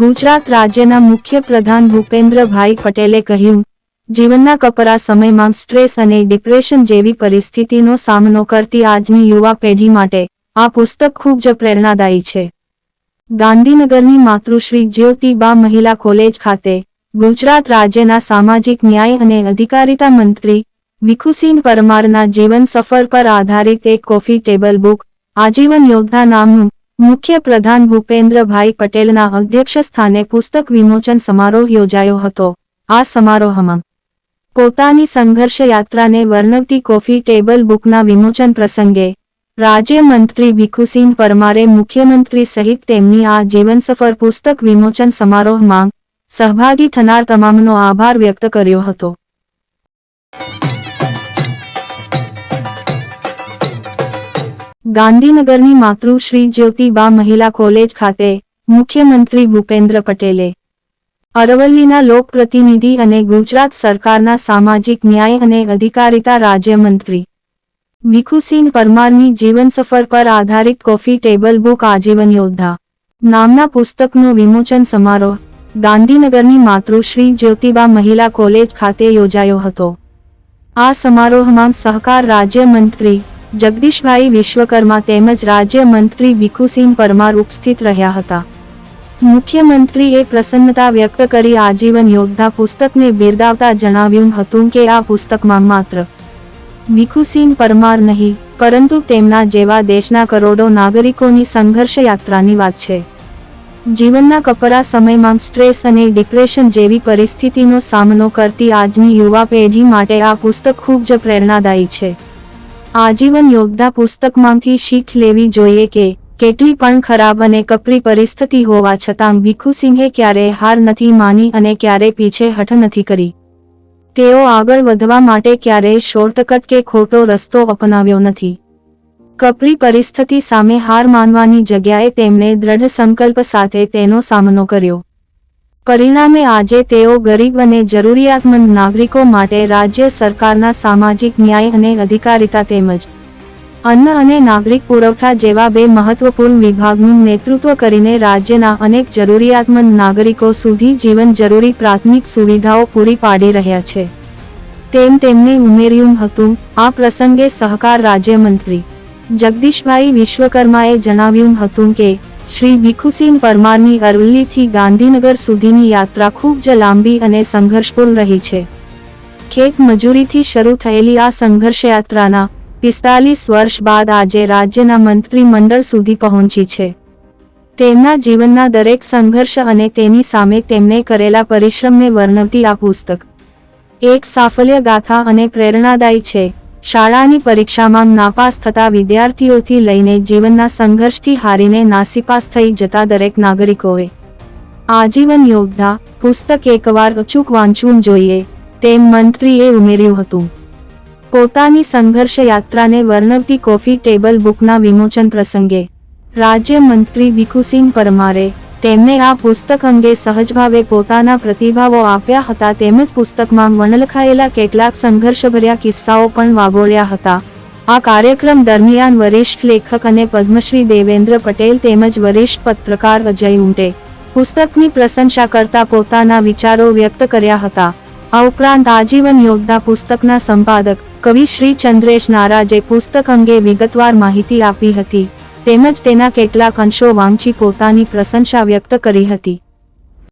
ગુજરાત રાજ્યના મુખ્ય પ્રધાન ભૂપેન્દ્રભાઈ પટેલે કહ્યું, જીવનના કપરા સમયમાં સ્ટ્રેસ અને ડિપ્રેશન જેવી પરિસ્થિતિનો સામનો કરતી આજની યુવા પેઢી માટે આ પુસ્તક ખૂબ જ પ્રેરણાદાયી છે. ગાંધીનગરની માતૃશ્રી જ્યોતિબા મહિલા કોલેજ ખાતે ગુજરાત રાજ્યના સામાજિક ન્યાય અને અધિકારિતા મંત્રી ભીખુસિંહ પરમારના જીવન સફર પર આધારિત એક કોફી ટેબલ બુક, આજીવન યોદ્ધા નામનું મુખ્ય પ્રધાન ભૂપેન્દ્રભાઈ પટેલના અધ્યક્ષ સ્થાને પુસ્તક વિમોચન સમારોહ યોજાયો હતો. આ સમારોહમાં પોતાની સંઘર્ષ યાત્રાને વર્ણવતી કોફી ટેબલ બુકના વિમોચન પ્રસંગે રાજ્યમંત્રી ભીખુસિંહ પરમારે મુખ્યમંત્રી સહિત તેમની આ જીવનસફર પુસ્તક વિમોચન સમારોહમાં સહભાગી થનાર તમામનો આભાર વ્યક્ત કર્યો હતો. ગાંધીનગરની માતૃશ્રી જ્યોતિબા મહિલા કોલેજ ખાતે મુખ્યમંત્રી ભૂપેન્દ્ર પટેલે અરવલ્લીના લોકપ્રતિનિધિ અને ગુજરાત સરકારના સામાજિક ન્યાય અને અધિકારિતા રાજ્યમંત્રી ભીખુસિંહ પરમારની જીવનસફર પર આધારિત કોફી ટેબલ બુક આજીવન યોદ્ધા નામના પુસ્તકનો વિમોચન સમારોહ ગાંધીનગરની માતૃશ્રી જ્યોતિબા મહિલા કોલેજ ખાતે યોજાયો હતો. આ સમારોહમાં સહકાર રાજ્યમંત્રી જગદીશભાઈ વિશ્વકર્મા તેમજ રાજ્ય મંત્રી ભીખુસિંહ પરમાર ઉપસ્થિત રહ્યા હતા. મુખ્યમંત્રીએ પ્રસન્નતા વ્યક્ત કરી આજીવન યોદ્ધા પુસ્તકને બિરદાવતા જણાવ્યું હતું કે આ પુસ્તકમાં માત્ર ભીખુસિંહ પરમાર નહીં, પરંતુ તેમના જેવા દેશના કરોડો નાગરિકોની સંઘર્ષ યાત્રાની વાત છે. જીવનના કપરા સમયમાં સ્ટ્રેસ અને ડિપ્રેશન જેવી પરિસ્થિતિનો સામનો કરતી આજની યુવા પેઢી માટે આ પુસ્તક ખૂબ જ પ્રેરણાદાયી છે. આજીવન યોગદા પુસ્તકમાંથી શીખ લેવી જોઈએ કે કેટલી પણ ખરાબ અને કપરી પરિસ્થિતિ હોવા છતાં ભીખુસિંહે ક્યારેય હાર નથી માની અને ક્યારે પીછેહઠ નથી કરી. તેઓ આગળ વધવા માટે ક્યારેય શોર્ટકટ કે ખોટો રસ્તો અપનાવ્યો નથી. કપરી પરિસ્થિતિ સામે હાર માનવાની જગ્યાએ તેમણે દ્રઢ સંકલ્પ સાથે તેનો સામનો કર્યો. પરિણામે આજે તેઓ ગરીબ અને જરૂરિયાતમંદ નાગરિકો માટે રાજ્ય સરકારના સામાજિક ન્યાય અને અધિકારિતા તેમજ અન્ન અને નાગરિક પુરવઠા જેવા બે મહત્વપૂર્ણ વિભાગનું નેતૃત્વ કરીને રાજ્યના અનેક જરૂરિયાતમંદ નાગરિકો સુધી જીવન જરૂરી પ્રાથમિક સુવિધાઓ પૂરી પાડી રહ્યા છે. તેમ તેમને ઉમેર્યું હતું, આ પ્રસંગે સહકાર રાજ્યમંત્રી જગદીશભાઈ વિશ્વકર્માએ જણાવ્યું હતું કે શ્રી ભીખુસિંહ પરમારની અરવલ્લીથી ગાંધીનગર સુધીની યાત્રા ખૂબ જ લાંબી અને સંઘર્ષપૂર્ણ રહી છે. ખેત મજૂરીથી શરૂ થયેલી આ સંઘર્ષ યાત્રાના પિસ્તાલીસ વર્ષ બાદ આજે રાજ્યના મંત્રીમંડળ સુધી પહોંચી છે. તેમના જીવનના દરેક સંઘર્ષ અને તેની સામે તેમણે કરેલા પરિશ્રમને વર્ણવતી આ પુસ્તક. એક સાફલ્ય ગાથા અને પ્રેરણાદાયી છે. શાળાની પરીક્ષામાં નાપાસ થતા વિદ્યાર્થીઓથી લઈને જીવનના સંઘર્ષથી હારીને નાસીપાસ થઈ જતા દરેક નાગરિકોએ આજીવન યોદ્ધા, પુસ્તક એકવાર અચૂક વાંચવું જોઈએ, તેમ મંત્રીએ ઉમેર્યું હતું. પોતાની સંઘર્ષ યાત્રાને વર્ણવતી કોફી ટેબલ બુકના વિમોચન પ્રસંગે રાજ્ય મંત્રી ભીખુસિંહ પરમારે તેમણે આ પુસ્તક અંગે સહજભાવે પોતાના પ્રતિભાવો આપ્યા હતા. તેમજ પુસ્તકમાં વણલખાયેલા કેટલાક સંઘર્ષભર્યા કિસ્સાઓ પણ વાગોળ્યા હતા. આ કાર્યક્રમ દરમિયાન વરિષ્ઠ લેખક અને પદ્મશ્રી દેવેન્દ્ર પટેલ તેમજ વરિષ્ઠ પત્રકાર અજય ઉંટે પુસ્તકની પ્રશંસા કરતા પોતાના વિચારો વ્યક્ત કર્યા હતા. આ ઉપરાંત આજીવન યોગદા પુસ્તકના સંપાદક કવિ શ્રી ચંદ્રેશ નારાજે પુસ્તક અંગે વિગતવાર માહિતી આપી હતી. તેમજ તેના કેટલાક અંશો વાંચી પોતાની પ્રશંસા વ્યક્ત કરી હતી.